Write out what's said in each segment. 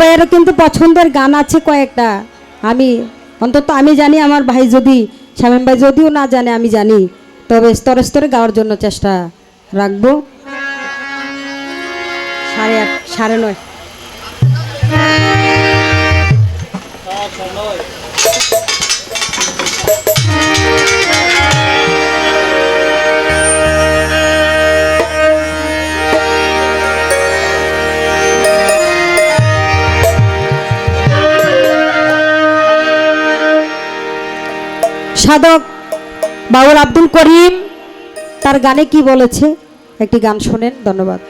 ভাইয়েরও কিন্তু পছন্দের গান আছে কয়েকটা। আমি, অন্তত আমি জানি, আমার ভাই যদি, শামীম ভাই যদিও না জানে, আমি জানি। তবে স্তরে স্তরে গাওয়ার জন্য চেষ্টা রাখব। সাড়ে আট, সাড়ে নয়। সাধক বাউল আব্দুল করিম, তার গানে কি বলেছে? একটি গান শোনেন, ধন্যবাদ।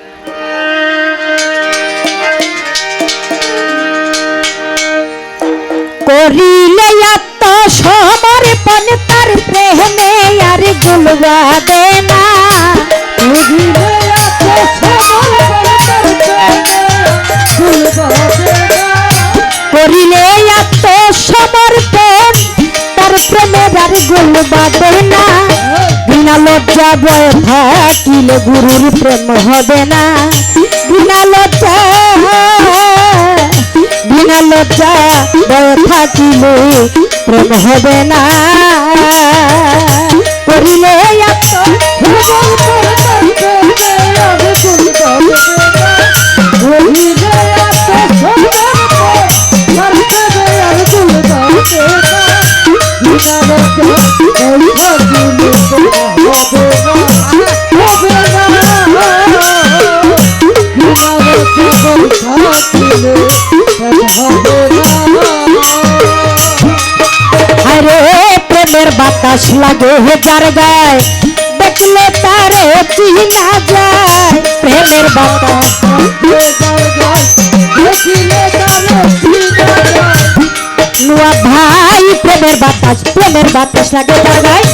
করিলে এত সমর্পণ, তার প্রেমে আর গুলবাবে না। বয় থাকিলে গুরুর প্রেম হবে না। বিনা লজ্জা বিনা লজ্জা বয় থাকিলে প্রেম হবে না। করিলে এত বাতাস লাগে যার গায়। দেখলে তারে চিনা যায়। প্রেমের বাতাস লাগে যার গায়, দেখিলে তারে চিনা যায়। নুয়া ভাই প্রেমের বাতাস প্রেমের বাতাস লাগে যার গায়।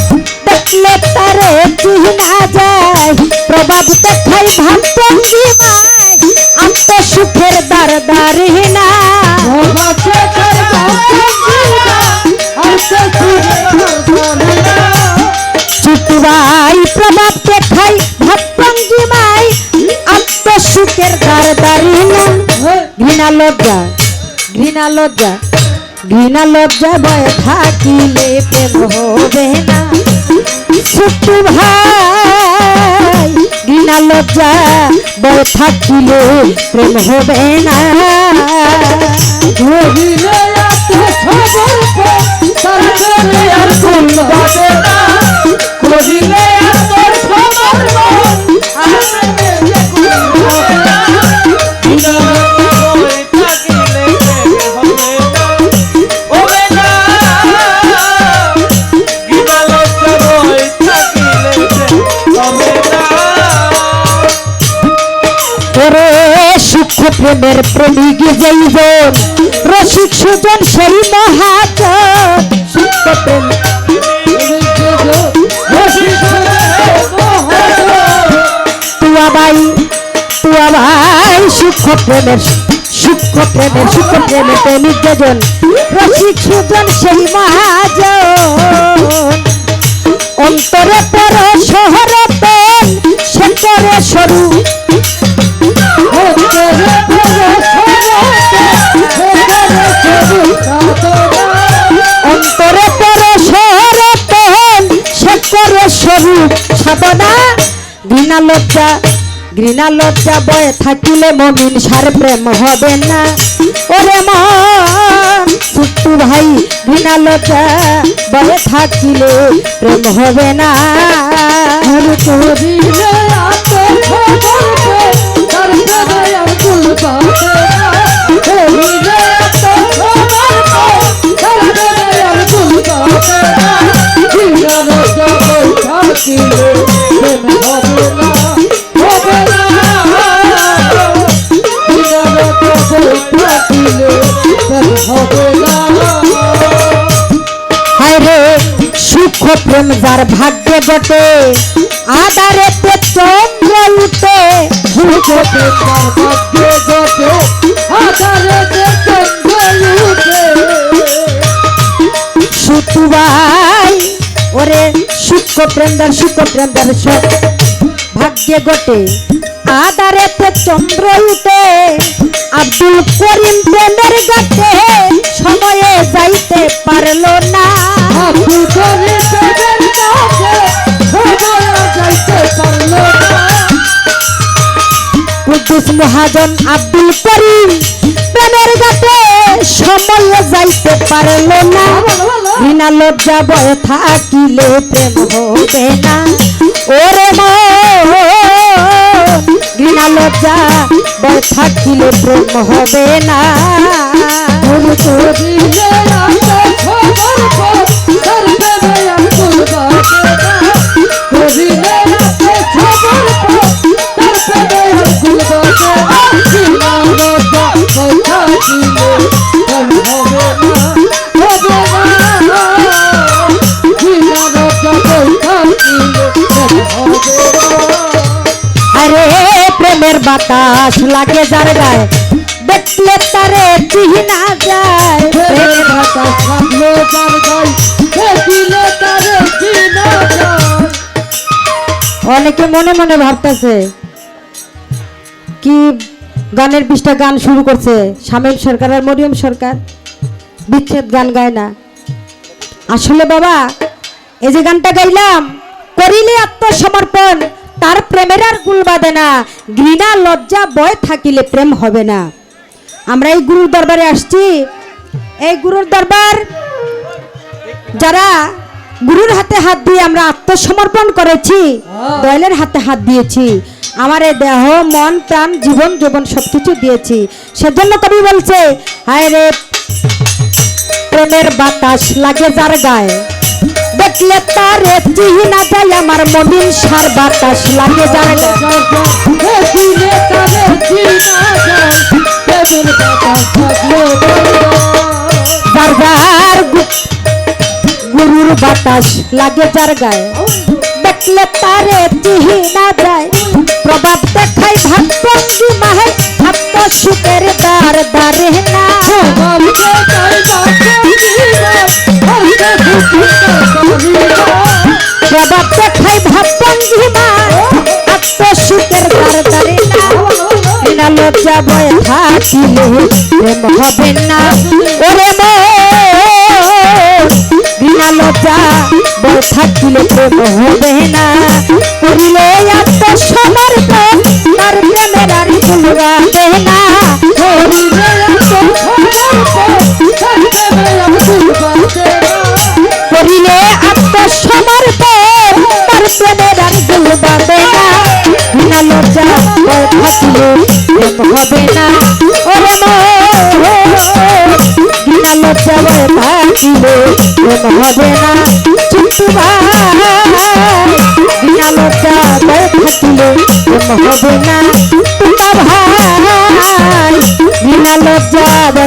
দেখলে তারে চিনা যায়। প্রভাব দেখাই ভাবতঙ্গি লজ্জা, ঘৃণা লজ্জা ঘৃণা লজ্জা বয়ে থাকিলে প্রেম হবে না। ছোট্ট ভাই, ঘৃণা লজ্জা বয়ে থাকিলে প্রেম হবে না। প্রেমের প্রেমিক যেইজন রসিক সুজন সেই মহাজন। সূক্ষ্ম প্রেম তুয়া ভাই তুয়া ভাই সূক্ষ্ম প্রেমের সূক্ষ্ম প্রেমের সূক্ষ্ম প্রেমের প্রেমিক যেজন রসিক সুজন সেই মহাজন। অন্তরে পর শহরে সে করে সরু। সাধনা ঘৃণা লজ্জা ঘৃণা লজ্জা বয়ে থাকিলে মমিন সার প্রেম হবে না। ওরে মন, ছোট্টু ভাই, ঘৃণা লজ্জা বয়ে থাকিলে প্রেম হবে না। সুখ প্রেম যার ভাগ্যে বটে আদারে তে চন্দ্র উঠে। যার ভাগ্যে বটে আদারে তে চন্দ্র উঠে। সুতুবাই ওরে সুখ প্রেম যার সুখ প্রেম যার সব ভাগ্যে গটে আদারেতে চন্দ্র উঠে। আব্দুল করিম প্রেমের গাতে সময়ে যাইতে পারল না। মহাজন আব্দুল করিম, প্রেমের গাতে সময়ে যাইতে পারল না। ঘৃণা লজ্জা বয়ে থাকিলে প্রেম হবে না। ওরে ঘৃণা লজ্জা বয়ে থাকিলে প্রেম হবে না। কথা দিলে প্রেম হবে না হবে না বিনা কথা দিলে প্রেম হবে না আরে প্রেমের বাতাস লাগে যার গায়ে দেখলে তারে চিহ্না যায়। প্রেমের বাতাস লাগল যার গায়ে দেখিলে তারে চিনা যায়। অনেকে মনে মনে ভাবতেছে কি গানের পৃষ্ঠা গান শুরু করছে। শামিল সরকার আর মরিয়ম সরকার। বিচ্ছেদ গান গায় না। আসলে বাবা এই যে গানটা গাইলাম করিলে আত্মসমর্পণ তার প্রেমের আর গুল বাঁধে না। ঘৃণা লজ্জা বয় থাকিলে প্রেম হবে না। আমরা এই গুরুর দরবারে আসছি। এই গুরুর দরবার যারা গুরুর হাতে হাত দিয়ে আমরা আত্মসমর্পণ করেছি দয়ালের হাতে হাত দিয়েছি। আমার এই দেহ মন প্রাণ জীবন যৌবন সবকিছু দিয়েছি। সেজন্য কবি বলছে হায় রে প্রেমের বাতাস লাগে যার গায়ে। দেখলে তার চিহিনা যায় আমার মবিন সার বাতাস লাগে যার গায়ে। গুরুর বাতাস লাগে যার গায়ে। দেখলে তারে চিহিনা যায়। প্রভাব দেখাই ভাগ্যঙ্গি মাহে আত্ম সুখের দ্বার দ্বারে না। প্রভাব দেখাই ভাগ্যঙ্গি মা আত্ম সুখের দ্বার দ্বারে না। লজ্জা বয়ে থাকিলে প্রেম হবে না। থাকিলে প্রেম হবে না। করিলে আত্মসমর্পণ তার প্রেমের আর ফুলবে না। করিলে আত্মসমর্পণ তার প্রেমের আর ফুলবে না। বিনা লজ্জা থাকিলে প্রেম হবে না। ওরে বিনা লজ্জা থাকিলে প্রেম হবে না। যাবে থাকিলে প্রেম হবে না ভাই বিনা লজ্জাবে